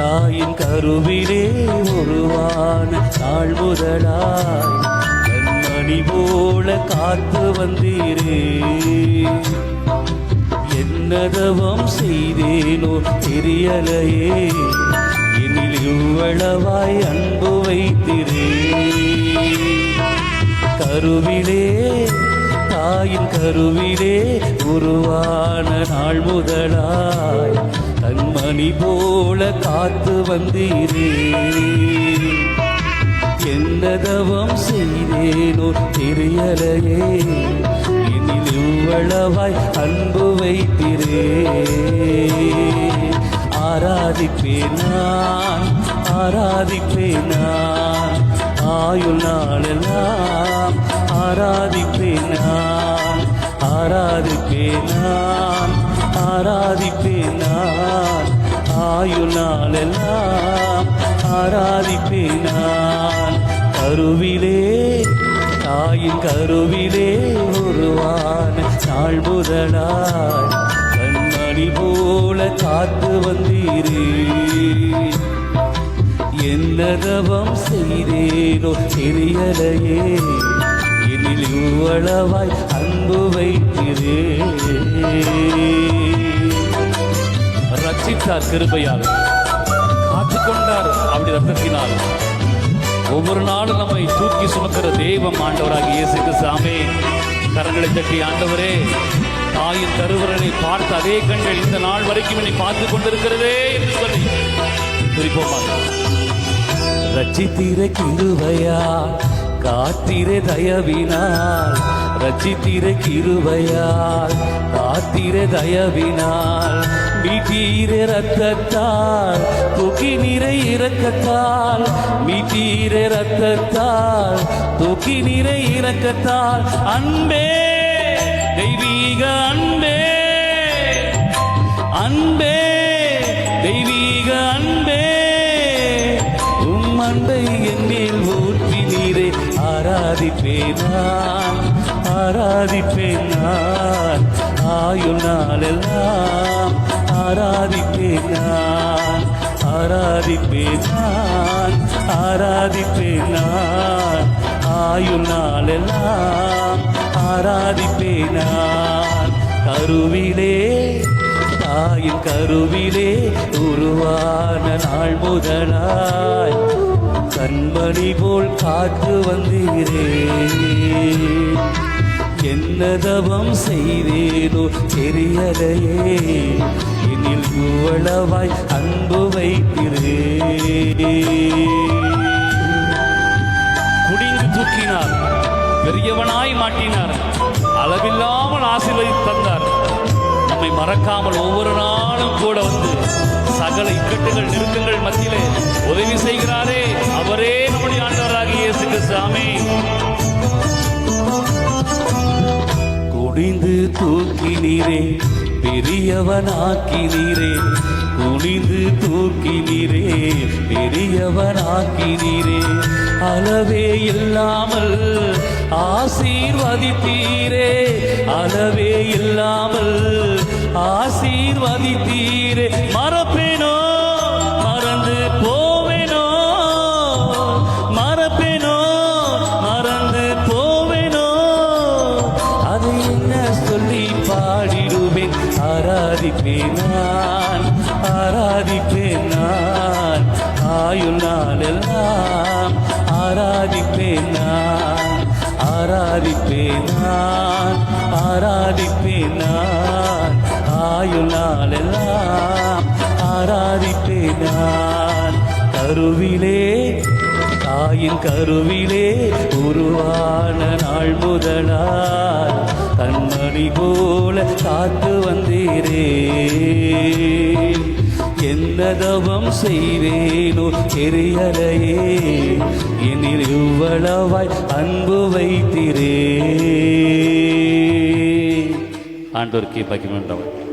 தாயின் கருவிலே உருவான நாள் முதலாய் கண்மணி போல காத்து வந்தீரே. என்னதவம் செய்தேனோ தெரியலையே. என்னில் இவ்வளவாய் அன்பு வைத்திரே. கருவிலே தாயின் கருவிலே உருவான நாள் முதலாய் கண்மணி போல காத்து வந்தீரே. என்னதவம் செய்தேனோ தெரியலையே. இனில் இவ்வளவாய் அன்பு வைத்திரே. ஆராதிப்பேன் நான் ஆராதிப்பேன் நான். ஆயுள் நாளெல்லாம் ஆராதிப்பேன் நான். ஆராதிப்பேன் நான் ஆராதிப்பேன் ஆயுளாலெல்லாம் நாளெல்லாம் நான் கருவிலே தாயின் கருவிலே உருவான நாள் முதலாய் கண்மணி போல காத்து வந்தீரே. என்னதவம் செய்தேனோ தெரியலையே. எனில் இவ்வளவாய் அன்பு வைத்திரே ரட்சித்தார் கிருபையால். காத்துக்கொண்டார் அப்படி ரத்தத்தினால். ஒவ்வொரு நாளும் நம்மை தூக்கி சுமக்கிற தெய்வம் ஆண்டவராக இயேசுக்கு சாமி கரங்களை தட்டி ஆண்டவரே தாயின் தருவரனை பார்த்த அதே கண்கள் இந்த நாள் வரைக்கும் என்னை பார்த்து கொண்டிருக்கிறதே என்று சொல்லி குறிப்போமா ரட்சித்தீர கிருபையா காத்திரே தயவினால் ரச்சித்திரே கிருபையால். காத்திரே தயவினால் மீட்டீர ரத்தத்தால் தூக்கி நிறை இறக்கத்தால் மீட்டீர ரத்தத்தால் தூக்கி நிறை இறக்கத்தால் அன்பே தெய்வீக அன்பே அன்பே உம் என்னில் ஊற்றி நீரே ஆராதிப்பேன்? நான் ஆராதிப்பேன்? நான் ஆயுள் நாளெல்லாம் ஆராதிப்பேன்? நான் ஆராதிப்பேன்? நான் ஆராதிப்பேன்? நான் ஆயுள் நாளெல்லாம் ஆராதிப்பேன்? நான் கருவிலே தாயின் கருவிலே உருவான நாள் முதலாய் கண்மணி போல் காத்து வந்தீரே. என்னதவம் செய்தேனோ தெரியலையே. என்னில் இவ்வளவாய் அன்பு வைத்திரே குடிந்து தூக்கினார் பெரியவனாய் மாட்டினார் அளவில்லாமல் ஆசீர்வதி தந்தார். நம்மை மறக்காமல் ஒவ்வொரு நாளும் கூட வந்து சகல இக்கட்டுகள் நெருக்கங்கள் மத்தியிலே உதவி செய்கிறாரே. தூக்கினீரே பெரியவனாக்கினீரே நீரே பெரியவனாக்கி நீரே குனிந்து தூக்கி அளவே இல்லாமல் ஆசீர்வதித்தீரே அளவே இல்லாமல் ஆசீர்வதித்தீரே. மர ஆராதிப்பேன் நான் ஆராதிப்பேன் நான் ஆயுள் நாளெல்லாம் ஆராதிப்பேன் நான் ஆராதிப்பேன் நான் ஆராதிப்பேன் நான் ஆயுள் நாளெல்லாம் ஆராதிப்பேன் நான் கருவிலே தாயின் கருவிலே உருவான நாள் முதலாய் கண்மணி போல காத்து வந்தீரே. என்னதவம் செய்வேனோ தெரியலையே என்னில் இவ்வளவாய் அன்பு வைத்திரே. ஆண்டோருக்கு பகிர்ந்தவன்